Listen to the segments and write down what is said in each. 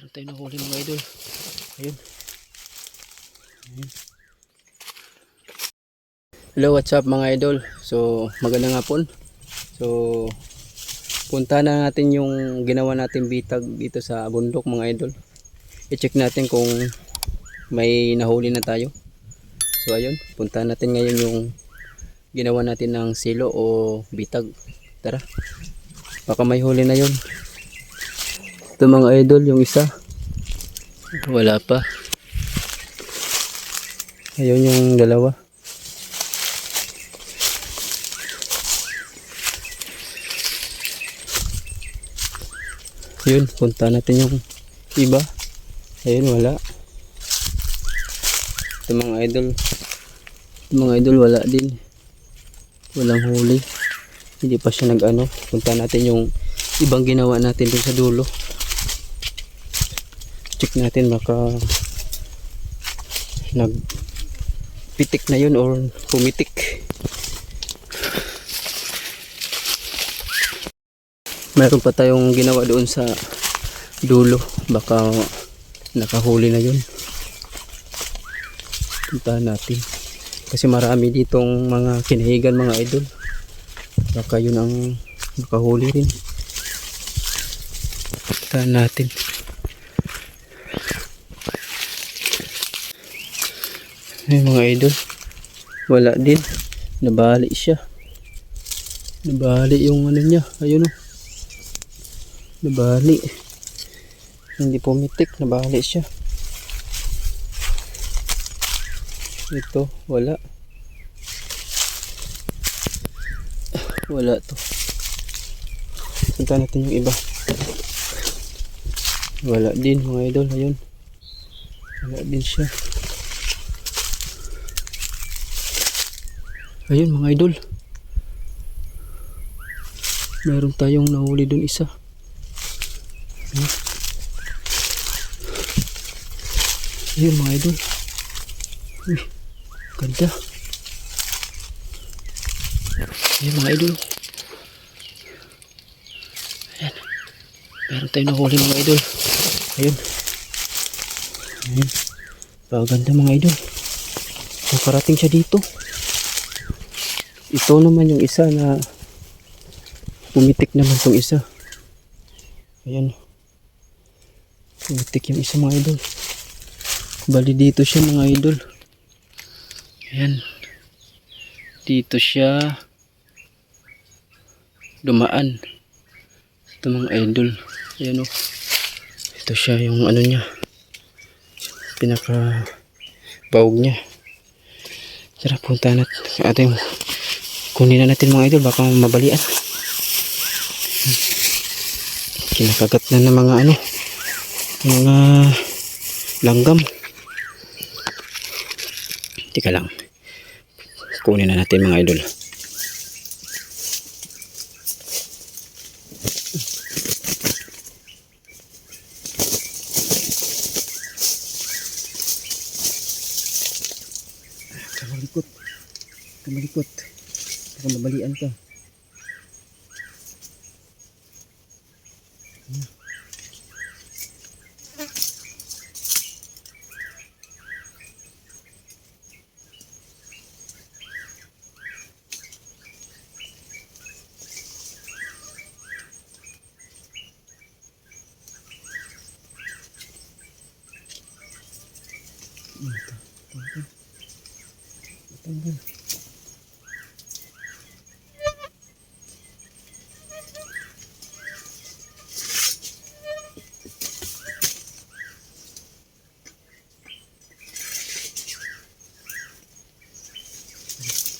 Meron tayo nahuli mga idol. Ayun. Ayun. Hello, what's up mga idol? So, magandang hapon. So, punta na natin yung ginawa natin bitag dito sa bundok mga idol. I-check natin kung may nahuli na tayo. So, ayun. Punta natin ngayon yung ginawa natin ng silo o bitag. Tara. Baka may huli na yun. Ito mga idol, yung isa. Wala pa. Ayun yung dalawa. Yun, punta natin yung iba. Ayun, wala. Ito mga idol. Ito mga idol, wala din. Walang huli. Hindi pa siya nag-ano. Punta natin yung ibang ginawa natin dun sa dulo. Check natin baka nag pitik na yun or pumitik. Meron pa tayong ginawa doon sa dulo. Baka nakahuli na yun. Puntahan natin. Kasi marami ditong mga kinahigan mga idol. Baka yun ang nakahuli rin. Puntahan natin. Ay mga idol. Wala din. Nabali siya. Nabali yung ano niya. Ayun o. Nabali. Hindi pumitik. Nabali siya. Ito. Wala. Wala to. Punta natin yung iba. Wala din mga idol. Ayun. Wala din siya. Ayun mga idol. Meron tayong nahuli dun isa. Ayun. Mga idol. Uy, ganda. Ayun mga idol. Ayan. Meron tayong nahuli mga idol. Ayun. Ayun. Paganda mga idol. Nakarating siya dito. Ito naman yung isa na pumitik naman tong isa. Ayan. Pumitik yung isa mga idol. Bali dito siya mga idol. Ayan. Dito siya dumaan. Ito mga idol. Ayan o. Ito siya yung ano niya. Pinaka bawog niya. Tara punta natin. Ating kunin na natin mga idol. Baka mabalian. Kinakagat na ng mga ano mga langgam. Tika lang. Kunin na natin mga idol. Kamalikot. Kamalikot baka mabalian ka. Tanggal. Ayan mga Mm-hmm.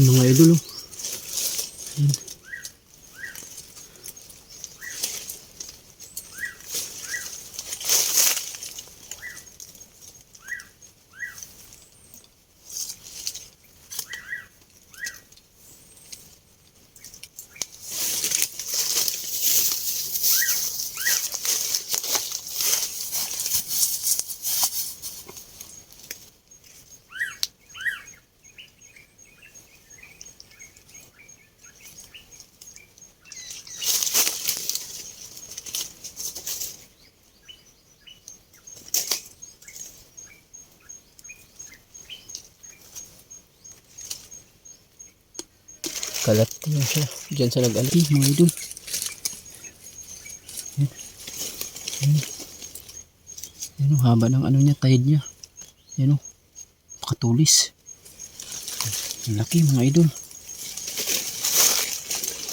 idol oh. Ayan. Kalat yan siya. Diyan sa nag-alati mga idol. Yan. Yan. Yan oh, haba ng ano niya, tide niya. Yan oh. Katulis. Ang laki mga idol.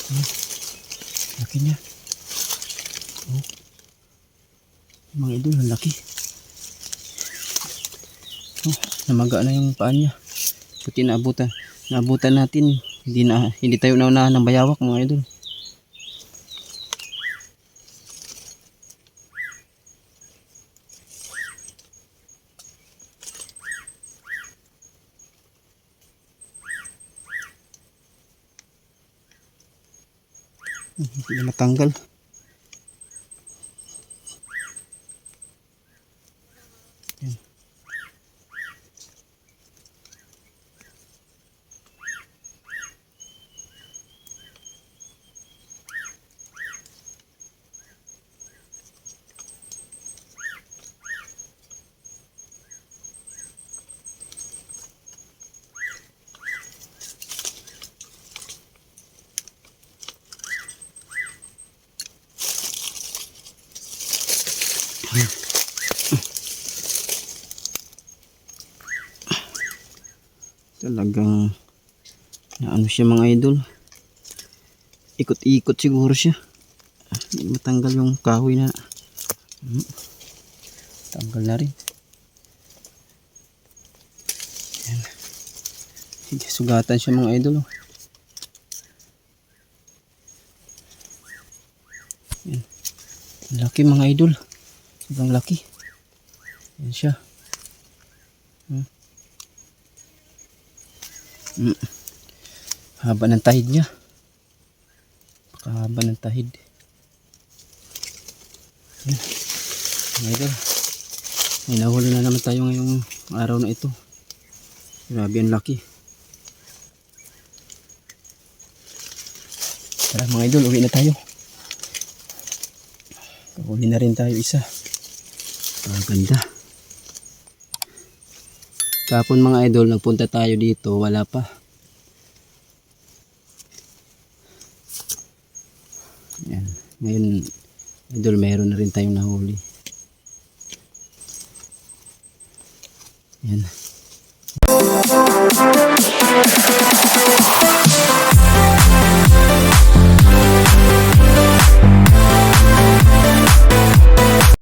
Yan. Laki niya. Oh. Mga idol, ang laki. Oh, namaga na yung paa niya. Buti naabutan. Naabutan natin. Hindi na hindi tayo naunahan ng bayawak mga idol. Hindi na matanggal. Talagang ano siya mga idol. Ikot-ikot siguro siya. Hindi matanggal yung kahoy na. Hmm. Tanggal na rin. Yan. Sige, sugatan siya mga idol. Oh. Yan. Ang Laki mga idol. Sobrang laki. Yan siya. Mm. Haba ng tahid niya. Pakahaba ng tahid. Yan. Idol. May nahuli na naman tayo ngayong araw na ito. Grabe ang laki. Tara mga idol, uwi na tayo. Uli na rin tayo isa. Ang ganda. Kapon mga idol, nagpunta tayo dito, wala pa. Yan. Ngayon, idol, meron na rin tayong nahuli. Yan.